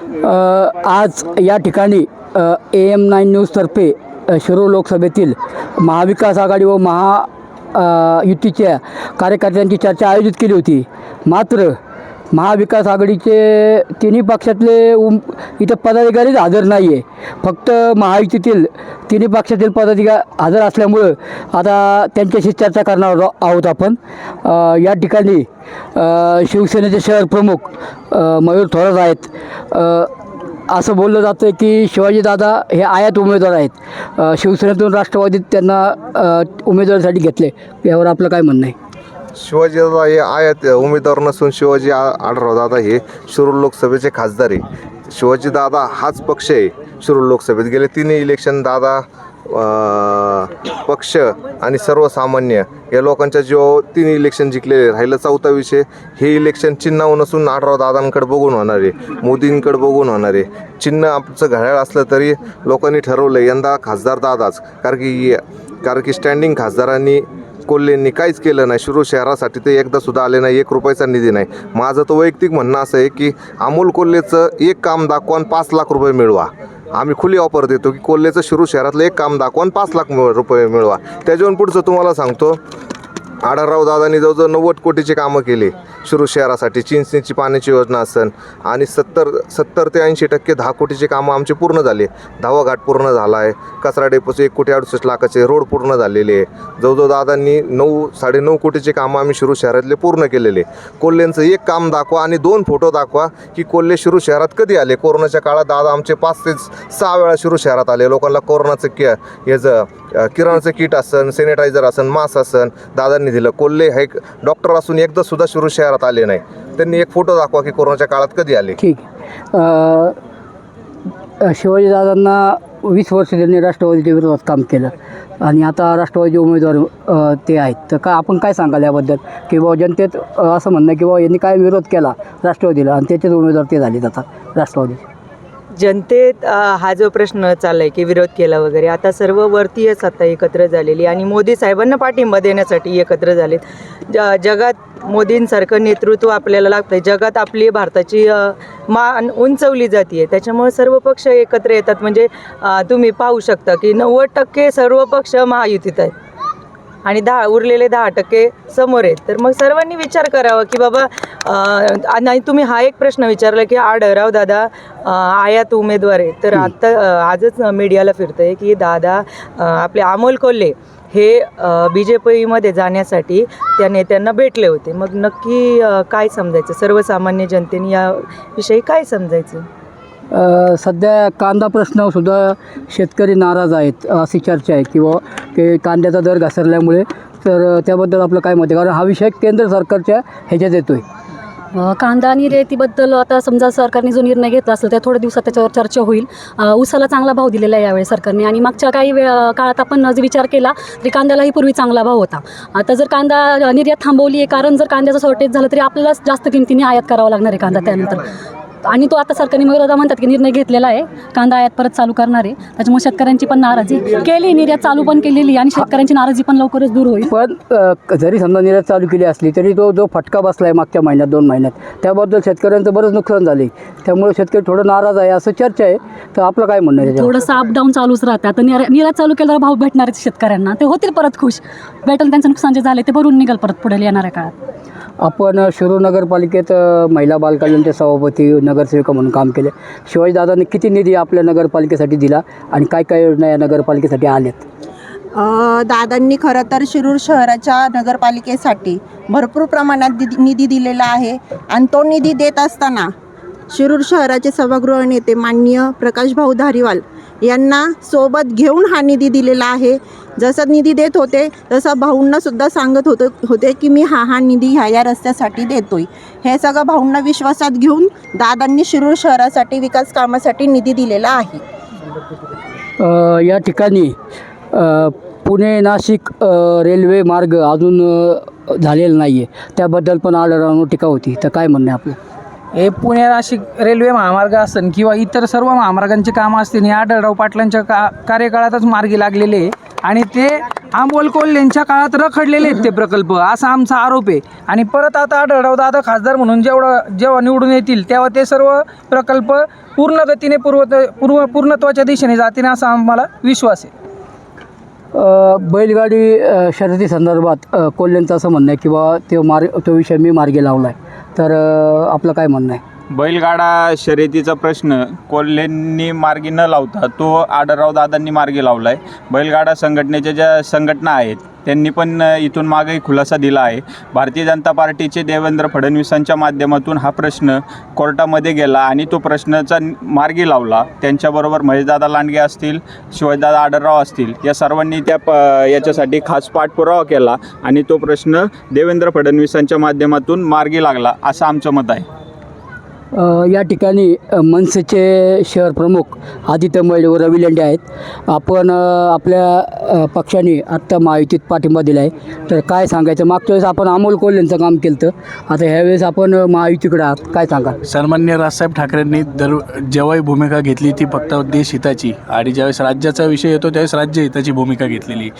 आज या ठिकाणी ए एम नाईन न्यूजतर्फे शिरो लोकसभेतील महाविकास आघाडी व महा युतीच्या कार्यकर्त्यांची चर्चा आयोजित केली होती. मात्र महाविकास आघाडीचे तिन्ही पक्षातले उम इथं पदाधिकारीच हजर नाही आहे फक्त महायुतीतील तिन्ही पक्षातील पदाधिकारी हजर असल्यामुळं आता त्यांच्याशी चर्चा करणार आहोत आपण. या ठिकाणी शिवसेनेचे शहर प्रमुख मयूर थोरात आहेत. असं बोललं जातं आहे की शिवाजीदादा हे आयात उमेदवार आहेत. शिवसेनेतून राष्ट्रवादीत त्यांना उमेदवारीसाठी घेतले. यावर आपलं काय म्हणणं आहे? शिवाजीदादा हे आयात उमेदवार नसून शिवाजी आ- हे शिरूर लोकसभेचे खासदार आहे. शिवाजीदादा हाच पक्ष आहे शिरूर लोकसभेत. गेले तिन्ही इलेक्शन दादा पक्ष आणि सर्वसामान्य या लोकांच्या जीवावर तीन इलेक्शन जिंकलेले राहिलं चौथा विषय हे इलेक्शन चिन्हावर नसून आढराव दादांकडे बघून होणार आहे. मोदींकडे बघून होणार आहे. चिन्ह आमचं घड्याळ असलं तरी लोकांनी ठरवलं यंदा खासदार दादाच. कारण की कारण की स्टँडिंग खासदारांनी कोल्हेंनी काहीच केलं नाही. शिरूर शहरासाठी ते एकदा सुद्धा आले नाही एक रुपयाचा निधी नाही. माझं तर वैयक्तिक म्हणणं असं आहे की अमोल कोल्हेचं एक काम दाखवून पाच लाख रुपये मिळवा. आम्ही खुली ऑफर देतो की कोल्हेचं शिरूर शहरातलं एक काम दाखवून पाच लाख रुपये मिळवा. त्याच्यावरून पुढचं तुम्हाला सांगतो. आढळराव दादांनी जवळजवळ नव्वद कोटीचे कामं केली. शिरूर शहरासाठी. चिंचणीची पाण्याची योजना असेल आणि सत्तर सत्तर ते ऐंशी टक्के दहा कोटीचे कामं आमचे पूर्ण झाले. धावा घाट पूर्ण झाला आहे. कचरा डेपोचे एक कोटी अडुसष्ट लाखाचे रोड पूर्ण झालेले आहे. जवळजवळ दादांनी नऊ साडेनऊ कोटीचे कामं आम्ही शिरूर शहरातले पूर्ण केलेले कोल्हेंचं एक काम दाखवा आणि दोन फोटो दाखवा की कोल्हे शिरूर शहरात कधी आले? कोरोनाच्या काळात दादा आमचे पाच ते सहा वेळा शिरूर शहरात आले. लोकांना कोरोनाचं कि याचं किराणाचं किट असन सॅनिटायझर असन मास्क असन दादांनी दिलं. कोल्हे हे एक डॉक्टर असून एकदा सुद्धा शिरूर शहरात आले नाही. त्यांनी एक फोटो दाखवा की कोरोनाच्या काळात कधी आले. ठीक. शिवाजीदादांना वीस वर्ष त्यांनी राष्ट्रवादीच्या विरोधात काम केलं. आणि आता राष्ट्रवादीचे उमेदवार ते आहेत. तर का आपण काय सांगाल याबद्दल? की बाबा जनतेत असं म्हणणं की बाबा यांनी काय विरोध केला राष्ट्रवादीला आणि त्याचेच उमेदवार ते झालेत आता राष्ट्रवादी जनतेत हा जो प्रश्न चालला आहे की विरोध केला वगैरे आता सर्व वर्तीयच सत्ता एकत्र झालेली आणि मोदी साहेबांना पाठिंबा देण्यासाठी एकत्र झालेत. ज जगात मोदींसारखं नेतृत्व आपल्याला लागतं जगात आपली भारताची मान उंचवली जाते त्याच्यामुळे सर्व पक्ष एकत्र येतात. म्हणजे तुम्ही पाहू शकता की नव्वद टक्के सर्व पक्ष महायुतीत आहेत. आणि दहा उरलेले दहा टक्के समोर आहेत. तर मग सर्वांनी विचार करावा की बाबा आणि तुम्ही हा एक प्रश्न विचारला की आढळराव दादा अं, आयात उमेदवार आहे तर आत्ता आजच मीडियाला फिरतं आहे की दादा आपले अमोल कोल्हे हे बी जे पीमध्ये जाण्यासाठी त्या नेत्यांना भेटले होते. मग नक्की काय समजायचं? सर्वसामान्य जनतेने याविषयी काय समजायचं? सध्या कांदा प्रश्नावरसुद्धा शेतकरी नाराज आहेत अशी चर्चा आहे. किंवा की कांद्याचा दर घसरल्यामुळे तर त्याबद्दल आपलं काय मत आहे? कारण हा विषय केंद्र सरकारच्या ह्याच्यात येतो आहे कांदा कांदा निर्यातीबद्दल आता समजा सरकारने जो निर्णय घेतला असेल त्या थोड्या दिवसात त्याच्यावर चर्चा होईल. ऊसाला चांगला भाव दिलेला आहे यावेळी सरकारने. आणि मागच्या काही वेळ काळात आपण जर विचार केला तरी कांद्यालाही पूर्वी चांगला भाव होता. आता जर कांदा निर्यात थांबवली आहे कारण जर कांद्याचं शॉर्टेज झालं तरी आपल्याला जास्त किमतीने आयात करावा लागणार आहे कांदा त्यानंतर. आणि तो आता सरकारने विरोधा म्हणतात की निर्णय घेतलेला आहे. कांदा आयात परत चालू करणार आहे. त्याच्यामुळे शेतकऱ्यांची पण नाराजी केली निर्यात चालू पण केलेली आणि शेतकऱ्यांची नाराजी पण लवकरच दूर होईल. पण जरी समजा निर्यात चालू केली असली तरी तो जो फटका बसला आहे मागच्या महिन्यात दोन महिन्यात त्याबद्दल शेतकऱ्यांचं बरंच नुकसान झाले त्यामुळे शेतकरी थोडं नाराज आहे असं चर्चा आहे. तर आपलं काय म्हणणं आहे थोडंसं अप डाऊन चालूच राहतं. आता निर्या निर्यात चालू केल्यावर भाव भेटणार शेतकऱ्यांना. ते होतील परत खुश. भेटेल त्यांचं नुकसान जे झाले ते भरून निघाल परत पुढे येणाऱ्या काळात. आपण शिरूर नगरपालिकेत महिला बालकल्याणचे सभापती नगरसेविका म्हणून काम केले. शिवाजीदादांनी किती निधी आपल्या नगरपालिकेसाठी दिला आणि काय काय योजना या नगरपालिकेसाठी आल्यात? दादांनी खरं तर शिरूर शहराच्या नगरपालिकेसाठी भरपूर प्रमाणात दि निधी दिलेला आहे आणि तो निधी देत असताना शिरूर शहराचे सभागृह नेते माननीय प्रकाशभाऊ धारीवाल यांना सोबत घेऊन हा निधी दिलेला आहे. जसं निधी देत होते तसं भाऊंनासुद्धा सांगत होतं होते की मी हा हा निधी ह्या या रस्त्यासाठी देतोय. हे सगळं भाऊंना विश्वासात घेऊन दादांनी शिरूर शहरासाठी विकास कामासाठी निधी दिलेला आहे. अ, या ठिकाणी अ, पुणे नाशिक अ, रेल्वे मार्ग अजून अ, झालेला नाही आहे त्याबद्दल पण आढळून टीका होती. तर काय म्हणणं आपलं? हे पुणे नाशिक रेल्वे महामार्ग असन किंवा इतर सर्व महामार्गांची कामं असतील हे आढळराव पाटलांच्या का कार्यकाळातच मार्गी लागलेले आहे. आणि ते अमोल कोल्हेंच्या काळात रखडलेले आहेत ते प्रकल्प असा आमचा आरोप आहे. आणि परत आता आढळराव दादा खासदार म्हणून जेवढं जेव्हा निवडून येतील तेव्हा ते सर्व प्रकल्प पूर्ण गतीने पूर्वत पूर्व पूर्णत्वाच्या दिशेने जातील असा आम्हाला विश्वास आहे. बैलगाडी शर्यती संदर्भात कोल्ह्यांचं असं म्हणणं आहे किंवा तो मार्ग तो विषय मी मार्गी लावला आहे तर आपलं काय म्हणणं आहे? बैलगाडा शर्यतीचा प्रश्न कोल्हेंनी मार्गी न लावता तो आडरराव दादांनी मार्गी लावला आहे बैलगाडा संघटनेच्या ज्या संघटना आहेत त्यांनी पण इथून मागेही खुलासा दिला आहे. भारतीय जनता पार्टीचे देवेंद्र फडणवीसांच्या माध्यमातून हा प्रश्न कोर्टामध्ये गेला आणि तो प्रश्नाचा मार्गी लावला. त्यांच्याबरोबर महेशदादा लांडगे असतील शिवाजीदादा आडरराव असतील या सर्वांनी त्या प याच्यासाठी खास पाठपुरावा केला आणि तो प्रश्न देवेंद्र फडणवीसांच्या माध्यमातून मार्गी लागला असं आमचं मत आहे. या ठिकाणी मनसेचे शहर प्रमुख आदित्य मळे व रवी लेंडे आहेत. आपण आपल्या पक्षाने आत्ता महायुतीत पाठिंबा दिला आहे तर काय सांगायचं? मागच्या वेळेस आपण अमोल कोल्हेंचं काम केलं होतं आता ह्यावेळेस आपण महायुतीकडे आहात. काय सांगा सन्मान्य राजसाहेब ठाकरेंनी दर जेव्हाही भूमिका घेतली ती फक्त देश हिताची. आणि ज्यावेळेस राज्याचा विषय येतो त्यावेळेस राज्य हिताची भूमिका घेतलेली.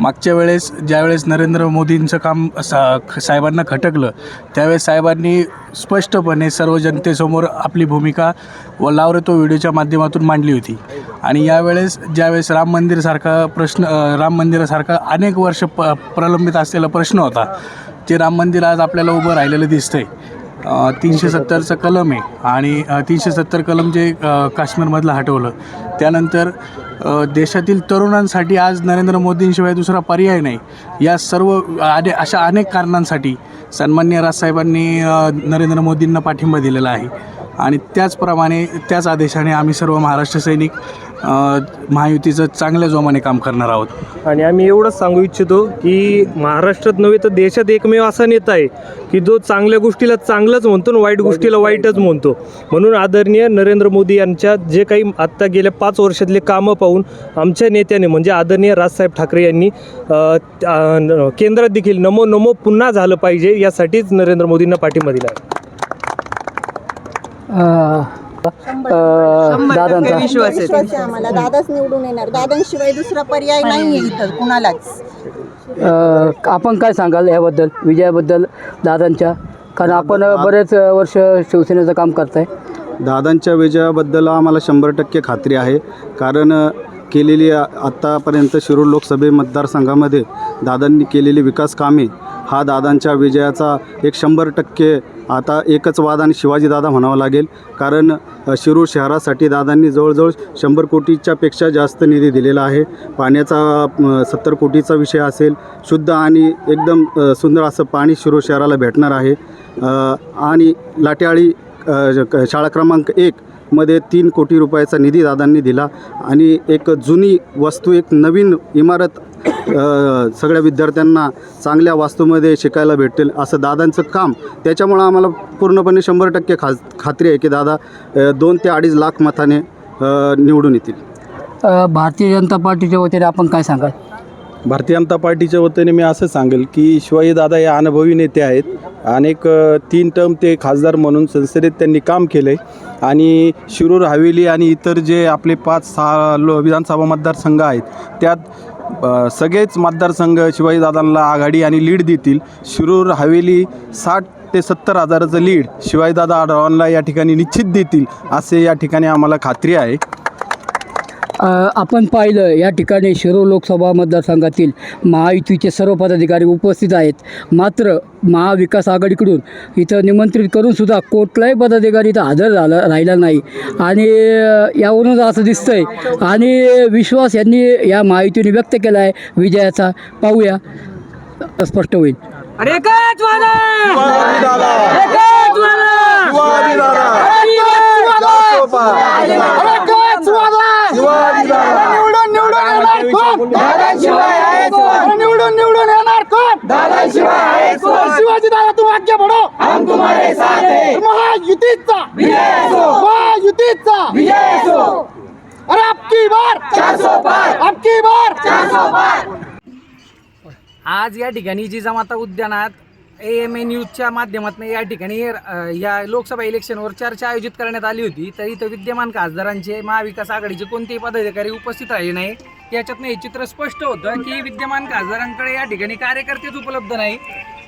मागच्या वेळेस ज्यावेळेस नरेंद्र मोदींचं काम सा साहेबांना खटकलं त्यावेळेस साहेबांनी स्पष्टपणे सर्व जनतेसमोर आपली भूमिका व लावरे तो व्हिडिओच्या माध्यमातून मांडली होती. आणि यावेळेस ज्यावेळेस राम मंदिरसारखा प्रश्न राम मंदिरासारखा अनेक वर्ष प प्रलंबित असलेला प्रश्न होता ते राम मंदिर आज आपल्याला उभं राहिलेलं दिसतंय. आहे तीनशे सत्तरचं कलम आहे आणि तीनशे सत्तर कलम जे काश्मीरमधलं हटवलं त्यानंतर देशातील तरुणांसाठी आज नरेंद्र मोदींशिवाय दुसरा पर्याय नाही. या सर्व अने अशा अनेक कारणांसाठी सन्मान्य राजसाहेबांनी नरेंद्र मोदींना पाठिंबा दिलेला आहे. आणि त्याचप्रमाणे त्याच आदेशाने आम्ही सर्व महाराष्ट्र सैनिक महायुतीचं चांगल्या जोमाने काम करणार आहोत. आणि आम्ही एवढंच सांगू इच्छितो की महाराष्ट्रात नव्हे तर देशात एकमेव असा नेता आहे की जो चांगल्या गोष्टीला चांगलंच म्हणतो आणि वाईट गोष्टीला वाईटच म्हणतो. म्हणून आदरणीय नरेंद्र मोदी यांच्या जे काही आत्ता गेल्या पाच वर्षातले कामं पाहून आमच्या नेत्याने म्हणजे आदरणीय राजसाहेब ठाकरे यांनी केंद्रात देखील नमो नमो पुन्हा झालं पाहिजे यासाठीच नरेंद्र मोदींना पाठिंबा दिला दादांचा. विश्वास आहे आम्हाला. दादाच निवडून येणार. दादांशिवाय दुसरा पर्याय नाही. इथं कुणालाच. अ, आपण काय सांगाल याबद्दल विजयाबद्दल दादांच्या? कारण आपण बरेच वर्ष शिवसेनेचं काम करताय. दादांच्या विजयाबद्दल आम्हाला शंभर टक्के खात्री आहे. कारण अ, केलेली आ- आत्तापर्यंत शिरूर लोकसभे मतदारसंघामध्ये दादांनी केलेली विकास कामे हा दादांच्या विजयाचा एक शंभर टक्के आता एकच वाद आणि शिवाजीदादा म्हणावं लागेल. कारण शिरूर शहरासाठी दादांनी जवळजवळ शंभर कोटीच्यापेक्षा जास्त निधी दिलेला आहे. पाण्याचा सत्तर कोटीचा विषय असेल शुद्ध आणि एकदम सुंदर असं पाणी शिरूर शहराला भेटणार आहे. आणि लाटेआळी शाळा क्रमांक एक मध्ये तीन कोटी रुपयाचा निधी दादांनी दिला. आणि एक जुनी वस्तू एक नवीन इमारत सगळ्या विद्यार्थ्यांना चांगल्या वास्तूमध्ये शिकायला भेटेल असं दादांचं काम. त्याच्यामुळं आम्हाला पूर्णपणे शंभर टक्के खास खात्री आहे की दादा दोन ते अडीच लाख मताने निवडून येतील. भारतीय जनता पार्टीच्या वतीने आपण काय सांगाल? भारतीय जनता पार्टीच्या वतीने मी असं सांगेल की शिवाजीदादा हे अनुभवी नेते आहेत अनेक तीन टर्म ते खासदार म्हणून संसदेत त्यांनी काम केलं आहे आणि शिरूर हवेली आणि इतर जे आपले पाच सहा लो विधानसभा मतदारसंघ आहेत त्यात सगळेच मतदारसंघ शिवाजीदादांना आघाडी आणि लीड देतील. शिरूर हवेली साठ ते सत्तर हजाराचं लीड शिवाजीदादा आढावांना या ठिकाणी निश्चित देतील असे या ठिकाणी आम्हाला खात्री आहे. आपण पाहिलं या ठिकाणी शिरूर लोकसभा मतदारसंघातील महायुतीचे सर्व पदाधिकारी उपस्थित आहेत. मात्र महाविकास आघाडीकडून इथं निमंत्रित करूनसुद्धा कुठलाही पदाधिकारी इथं हजर झाला राहिला नाही. आणि यावरूनच असं दिसतंय. आणि विश्वास यांनी या महायुतीने व्यक्त केला आहे विजयाचा पाहूया. स्पष्ट होईल. अरे एकच वादा! एकच वादा! निवडून निवडून येणार दादाशिवाय शिवाजी दादा तुम आगे बढो हम तुम्हारे साथ है। महायुतीचा. महायुतीचा. अरे आपकी बार? पार। आपकी बार? पार। आज या ठिकाणी जिजामाता उद्यानात ए एम ए न्यूजच्या माध्यमातून या ठिकाणी या लोकसभा इलेक्शनवर चर्चा आयोजित करण्यात आली होती. तर इथं विद्यमान खासदारांचे महाविकास आघाडीचे कोणतेही पदाधिकारी उपस्थित राहिले नाही. याच्यातनं हे चित्र स्पष्ट होतं की विद्यमान खासदारांकडे या ठिकाणी कार्यकर्तेच उपलब्ध नाही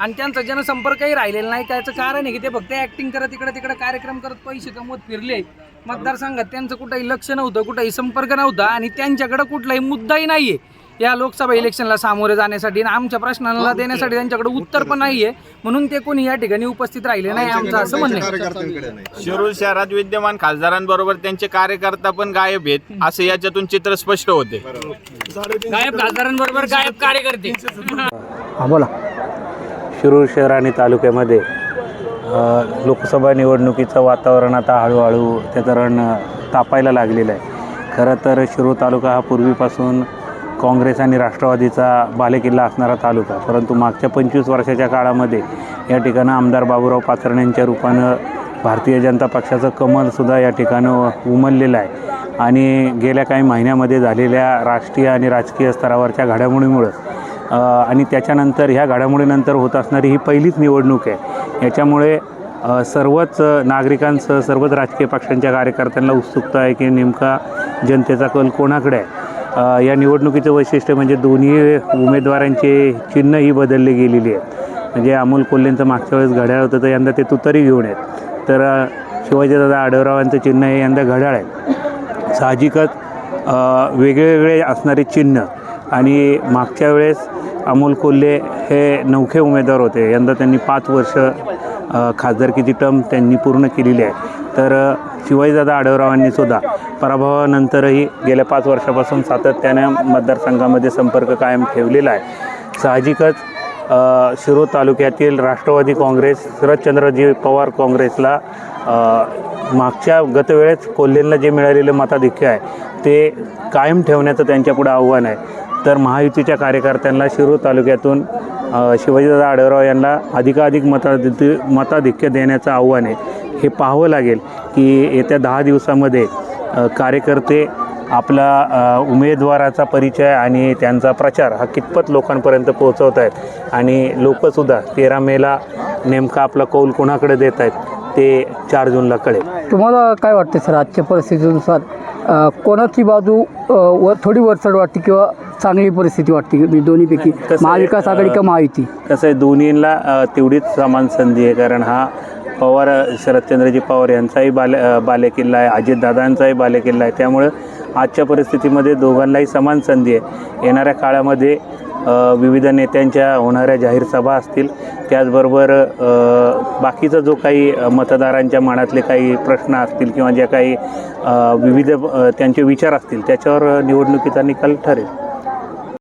आणि त्यांचा जनसंपर्कही राहिलेला नाही. त्याचं कारण आहे की ते फक्त ॲक्टिंग करत इकडे तिकडे कार्यक्रम करत पैसे कमवत फिरले. मतदारसंघात त्यांचं कुठंही लक्ष नव्हतं कुठंही संपर्क नव्हता आणि त्यांच्याकडं कुठलाही मुद्दाही नाही आहे या लोकसभा इलेक्शनला सामोरे जाण्यासाठी आणि आमच्या प्रश्नांना देण्यासाठी त्यांच्याकडे उत्तर पण नाही आहे म्हणून ते कोणी या ठिकाणी उपस्थित राहिले नाही आमचं असं म्हणणं आहे. कार्यकर्त्यांकडे नाही. शिरूर शहरात विद्यमान खासदारांबरोबर त्यांचे कार्यकर्ता पण गायब आहेत असं याच्यातून चित्र स्पष्ट होते. गायब खासदारांबरोबर गायब कार्यकर्ते. हां बोला. शिरूर शहर आणि तालुक्यामध्ये अ, लोकसभा निवडणुकीचं वातावरण आता हळूहळू त्याचं रण तापायला लागलेलं आहे. खरं तर शिरूर तालुका हा पूर्वीपासून काँग्रेस आणि राष्ट्रवादीचा बालेकिल्ला असणारा तालुका. परंतु मागच्या पंचवीस वर्षाच्या काळामध्ये या ठिकाणं आमदार बाबूराव पाचरण यांच्या रूपानं भारतीय जनता पक्षाचं कमलसुद्धा या ठिकाणं उमललेलं आहे. आणि गेल्या काही महिन्यामध्ये झालेल्या राष्ट्रीय आणि राजकीय स्तरावरच्या घडामोडीमुळं आणि त्याच्यानंतर ह्या घडामोडीनंतर होत असणारी ही पहिलीच निवडणूक आहे. याच्यामुळे सर्वच नागरिकांसह सर्वच राजकीय पक्षांच्या कार्यकर्त्यांना उत्सुकता आहे की नेमका जनतेचा कल कोणाकडे आहे? या निवडणुकीचं वैशिष्ट्य म्हणजे दोन्ही उमेदवारांचे चिन्ह ही बदलली गेलेली आहेत. म्हणजे अमोल कोल्हेंचं मागच्या वेळेस घड्याळ होतं तर यंदा ते तुतारी घेऊन आहेत. तर शिवाजी शिवाजीदादा आढळरावांचं चिन्ह हे यंदा घड्याळ आहे साहजिकच वेगवेगळे असणारे चिन्ह आणि मागच्या वेळेस अमोल कोल्हे हे नवखे उमेदवार होते. यंदा त्यांनी पाच वर्ष खासदारकीची टर्म त्यांनी पूर्ण केलेली आहे. तर शिवाजीदादा आढळरावांनी सुद्धा पराभवानंतरही गेल्या पाच वर्षापासून सातत्याने मतदारसंघामध्ये संपर्क कायम ठेवलेला आहे. साहजिकच अ, शिरूर तालुक्यातील राष्ट्रवादी काँग्रेस शरदचंद्रजी पवार काँग्रेसला मागच्या गतवेळेस कोल्हेंना जे मिळालेलं मताधिक्य आहे ते कायम ठेवण्याचं त्यांच्यापुढं आव्हान आहे. तर महायुतीच्या कार्यकर्त्यांना शिरूर तालुक्यातून शिवाजीदादा आढळराव यांना अधिकाधिक मताधिक्य मताधिक्य देण्याचं आव्हान आहे. हे पाहावं लागेल की येत्या दहा दिवसामध्ये कार्यकर्ते आपला उमेदवाराचा परिचय आणि त्यांचा प्रचार हा कितपत लोकांपर्यंत पोहोचवत आहेत आणि लोकसुद्धा तेरा मेला नेमका आपला कौल कोणाकडे देत आहेत ते चार जूनला कळेल. तुम्हाला काय वाटते सर आजच्या परिस्थितीनुसार कोणाची बाजू व वर थोडी वरचढ वाटते किंवा चांगली परिस्थिती वाटते. दोन्हीपैकी महाविकास आघाडी का महायुती. कसं आहे दोन्हींना अ, तेवढीच समान संधी आहे कारण हा पवार शरदचंद्रजी पवार यांचाही बाले बालेकिल्ला आहे अजितदादांचाही बालेकिल्ला आहे. त्यामुळं आजच्या परिस्थितीमध्ये दोघांनाही समान संधी आहे. येणाऱ्या काळामध्ये विविध नेत्यांच्या होणाऱ्या जाहीर सभा असतील. त्याचबरोबर बाकीचा जो काही मतदारांच्या मनातले काही प्रश्न असतील किंवा ज्या काही विविध त्यांचे विचार असतील त्याच्यावर निवडणुकीचा निकाल ठरेल.